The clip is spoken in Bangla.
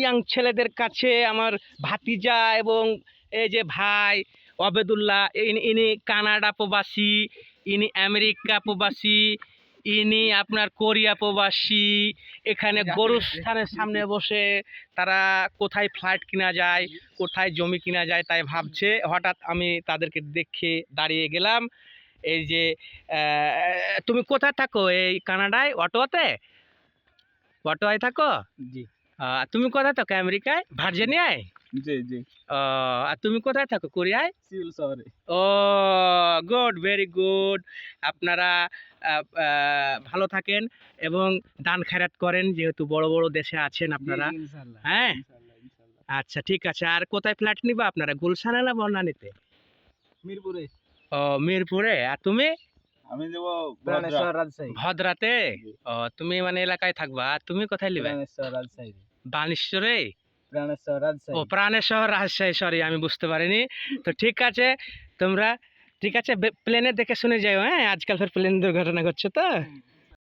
ইয়াং ছেলেদের কাছে আমার ভাতিজা এবং এই যে ভাই অবেদুল্লাহ ইনি কানাডা প্রবাসী ইনি আমেরিকা প্রবাসী ইনি আপনার কোরিয়া প্রবাসী এখানে গরুস্থানের সামনে বসে তারা কোথায় ফ্ল্যাট কিনা যায় কোথায় জমি কিনা যায় তাই ভাবছে। হঠাৎ আমি তাদেরকে দেখে দাঁড়িয়ে গেলাম। এই যে তুমি কোথায় থাকো? এই কানাডায়? অটোয়াতে অটোয় থাকো? জি। তুমি কোথায় থাকো? আমেরিকায়? ভার্জিনিয়ায়? জি জি। ও, আর তুমি কোথায় থাকো? কোরিয়ায়? সিভিল শহরে। Oh good very good. আপনারা ভালো থাকেন এবং দান খেরাত করেন যেহেতু বড় বড় দেশে আছেন আপনারা। হ্যাঁ? আচ্ছা ঠিক আছে। আর কোথায় ফ্ল্যাট নিবা আপনারা? গুলশানে না বনানীতে মিরপুরে। ও মিরপুরে। আর তুমি? আমি দেব প্রাণেশ্বর রাজশাহী। ভদ্রাতে? ও তুমি মানে এলাকায় থাকবা। তুমি কোথায় লিবে প্রাণেশ্বর রাজশাহী। বানেশ্বরে প্রাণেশ্বর ও প্রাণেশ্বর রাজশাহী সরি আমি বুঝতে পারিনি। তো ঠিক আছে তোমরা ঠিক আছে প্লেনে দেখে শুনে যাও হ্যাঁ? আজকাল ফের প্লেন দুর্ঘটনা ঘটছে তো।